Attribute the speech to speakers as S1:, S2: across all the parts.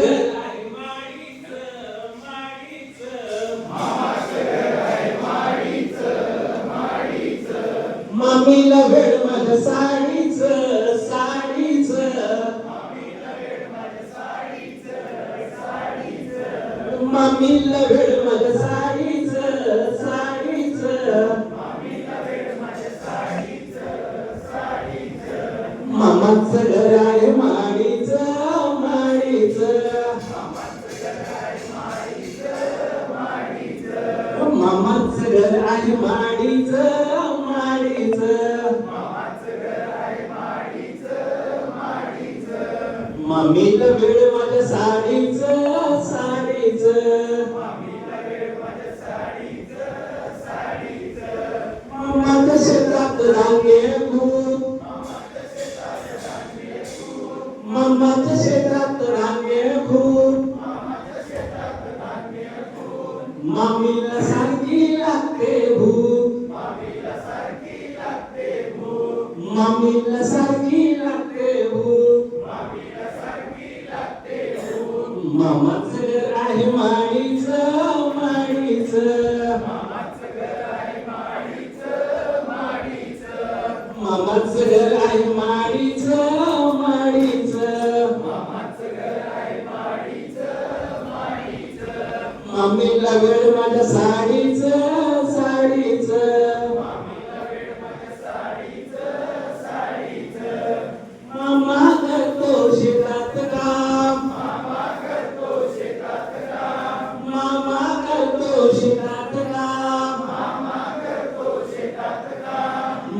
S1: म्हणत मम्मीला भेट माझ्या साडीच साडीच. मम्मीला भेट माझ्या साडीच साडीच. मामाचं घर आहे मा आहे माडीच माडीच. मामीला वेळ माझ्या साडीच साडीच. मामाच्या शेतात रांगे खूप मामाच्या शेतात रांगे खूप मामीला मामाचं घर आहे माडीच माडीच मामाचं घर आहे माडीच माडीच मामीला वेळ माझ्या साडीचं.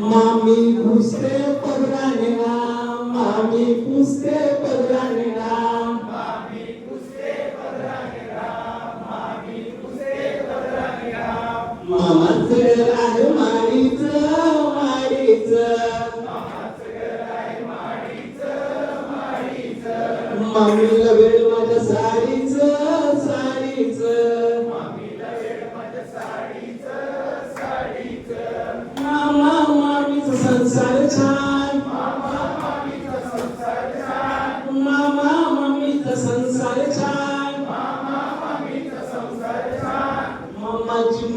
S1: मामी पुसते पदराने काम मामी पुसते पदराने काम मामाचं घर आहे माडीच माडीच मामीला वेळ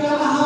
S1: Thank.